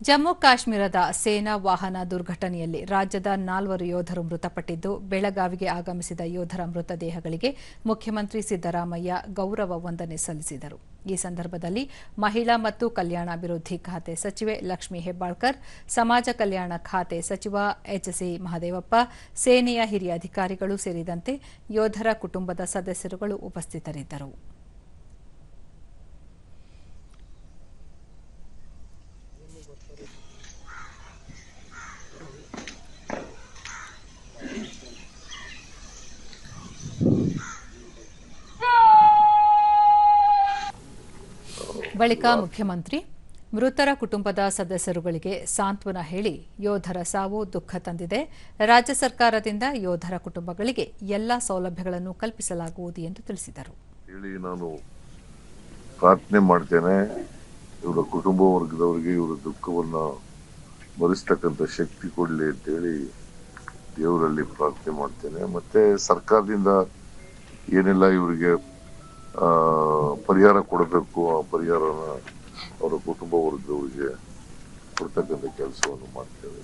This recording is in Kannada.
ಜಮ್ಮು ಕಾಶ್ಮೀರದ ಸೇನಾ ವಾಹನ ದುರ್ಘಟನೆಯಲ್ಲಿ ರಾಜ್ಯದ ನಾಲ್ವರು ಯೋಧರು ಮೃತಪಟ್ಟಿದ್ದು, ಬೆಳಗಾವಿಗೆ ಆಗಮಿಸಿದ ಯೋಧರ ಮೃತದೇಹಗಳಿಗೆ ಮುಖ್ಯಮಂತ್ರಿ ಸಿದ್ದರಾಮಯ್ಯ ಗೌರವ ವಂದನೆ ಸಲ್ಲಿಸಿದರು. ಈ ಸಂದರ್ಭದಲ್ಲಿ ಮಹಿಳಾ ಮತ್ತು ಕಲ್ಯಾಣಾಭಿವೃದ್ಧಿ ಖಾತೆ ಸಚಿವೆ ಲಕ್ಷ್ಮೀ ಹೆಬ್ಬಾಳ್ಕರ್, ಸಮಾಜ ಕಲ್ಯಾಣ ಖಾತೆ ಸಚಿವ ಎಚ್ಸಿ ಮಹದೇವಪ್ಪ, ಸೇನೆಯ ಹಿರಿಯ ಅಧಿಕಾರಿಗಳು ಸೇರಿದಂತೆ ಯೋಧರ ಕುಟುಂಬದ ಸದಸ್ಯರುಗಳು ಉಪಸ್ಥಿತರಿದ್ದರು. ಬಳಿಕ ಮುಖ್ಯಮಂತ್ರಿ, ಮೃತರ ಕುಟುಂಬದ ಸದಸ್ಯರುಗಳಿಗೆ ಸಾಂತ್ವನ ಹೇಳಿ ಯೋಧರ ಸಾವು ದುಃಖ ತಂದಿದೆ. ರಾಜ್ಯ ಸರ್ಕಾರದಿಂದ ಯೋಧರ ಕುಟುಂಬಗಳಿಗೆ ಎಲ್ಲ ಸೌಲಭ್ಯಗಳನ್ನು ಕಲ್ಪಿಸಲಾಗುವುದು ಎಂದು ತಿಳಿಸಿದರು. ಹೇಳಿ ನಾನು ಪ್ರಾರ್ಥನೆ ಮಾಡ್ತೇನೆ. ಇವರ ಕುಟುಂಬ ವರ್ಗದವರಿಗೆ ಇವರ ದುಃಖವನ್ನು ಭರಿಸ್ತಕ್ಕಂಥ ಶಕ್ತಿ ಕೊಡಲಿ ಅಂತೇಳಿ ದೇವರಲ್ಲಿ ಪ್ರಾರ್ಥನೆ ಮಾಡ್ತೇನೆ. ಮತ್ತೆ ಸರ್ಕಾರದಿಂದ ಏನೆಲ್ಲ ಇವರಿಗೆ ಪರಿಹಾರ ಕೊಡಬೇಕು ಆ ಪರಿಹಾರನ ಅವರ ಕುಟುಂಬ ವರ್ಗದವರಿಗೆ ಕೊಡ್ತಕ್ಕಂಥ ಕೆಲಸವನ್ನು ಮಾಡ್ತೇವೆ.